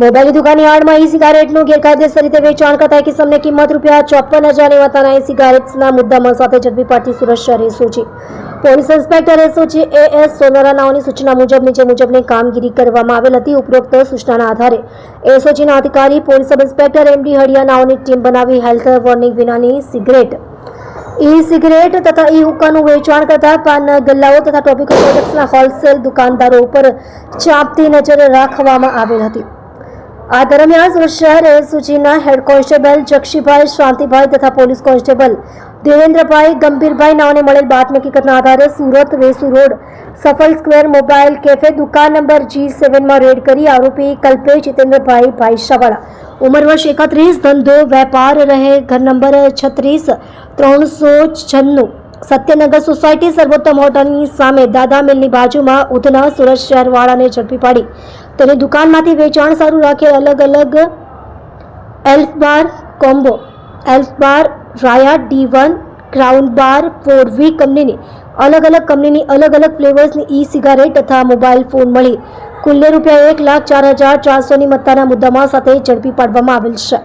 મોબાઈલની દુકાનની આડમાં ઈ સિગારેટનું ગેરકાયદેસર રીતે વેચાણ કરતા કિસમને કિંમત રૂપિયા ચોપન હજારની વત્તાના ઈ સિગારેટ્સના મુદ્દામાં સાથે ઝડપી પાડતી સુરત શહેર SOG police inspector SOG A S Sonara નાઓની સૂચના મુજબ, નીચે મુજબની કામગીરી કરવામાં આવેલ હતી. ઉપરોક્ત સૂચનાના આધારે એસઓજીના અધિકારી, police sub inspector MD Haliya નાઓની team બનાવી હેલ્થ વોર્નિંગ વિનાની સિગરેટ. ઈ સિગરેટ તથા ઈ હુક્કાનું વેચાણ કરતા પાનના ગલ્લાઓ તથા ટોપિકલ પ્રોડક્ટ્સના હોલસેલ દુકાનદારો ઉપર ચાંપતી નજર રાખવામાં આવેલ હતી. આ દરમિયાન સુરત શહેર એસઓજીના હેડ કોન્સ્ટેબલ જક્ષીભાઈ, શાંતિભાઈ તથા પોલીસ કોન્સ્ટેબલ દેવેન્દ્રભાઈ, ગંભીરભાઈ નાઓને મળેલ બાતમી હકીકતના આધારે Surat Vesu road, Safal square mobile cafe દુકાન નંબર જી સેવનમાં રેડ કરી આરોપી કલ્પેશ જીતેન્દ્રભાઈ ભાઈ શાવાળા ઉંમર વર્ષ એકત્રીસ, ધંધો, વેપાર રહે, ઘર નંબર છત્રીસ, ત્રણસો છન્નું. સત્યનગર સોસાયટી સર્વોત્તમ હોટલની સામે દાદા મિલની બાજુમાં ઉધના સુરત શહેરવાળાને ઝડપી પાડી. તેની દુકાનમાંથી વેચાણ સારું રાખેલ અલગ અલગ Elf Bar combo Elf Bar Raya D one Crown Bar four V કંપનીની અલગ અલગ કંપનીની અલગ અલગ ફ્લેવર્સની ઈ સિગારેટ તથા મોબાઈલ ફોન મળી. કુલ્લે રૂપિયા એક લાખ ચાર હજાર ચારસોની મત્તાના મુદ્દામાં સાથે ઝડપી પાડવામાં આવેલ છે.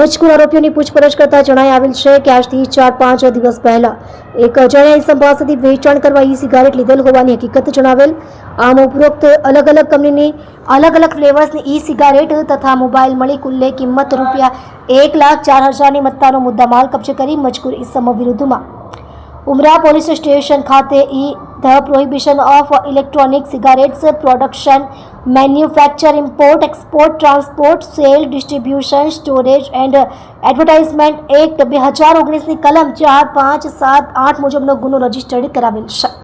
મજકૂર આરોપીઓની પૂછપરછ કરતા જણાઈ આવેલ છે કે આજથી ચાર પાંચ દિવસ પહેલા એક અજાણ્યા ઇસમ પાસેથી વેચાણ કરવા ઈ સિગારેટ લીધેલ હોવાની હકીકત જણાવેલ. આમ ઉપરોક્ત અલગ અલગ કંપનીની અલગ અલગ ફ્લેવર્સની ઈ સિગારેટ તથા મોબાઈલ મળી કુલ્લે કિંમત રૂપિયા એક લાખ ચાર હજારની મત્તાનો મુદ્દામાલ કબજે કરી મજકૂર ઇસમો વિરુદ્ધમાં. ઉમરા પોલીસ સ્ટેશન ખાતે ઈ the prohibition of electronic cigarettes production manufacture import export transport sale distribution storage and advertisement act બે હજાર ઓગણીસની કલમ ચાર, પાંચ, સાત, આઠ મુજબનો ગુનો રજીસ્ટર્ડ કરાવેલ છે.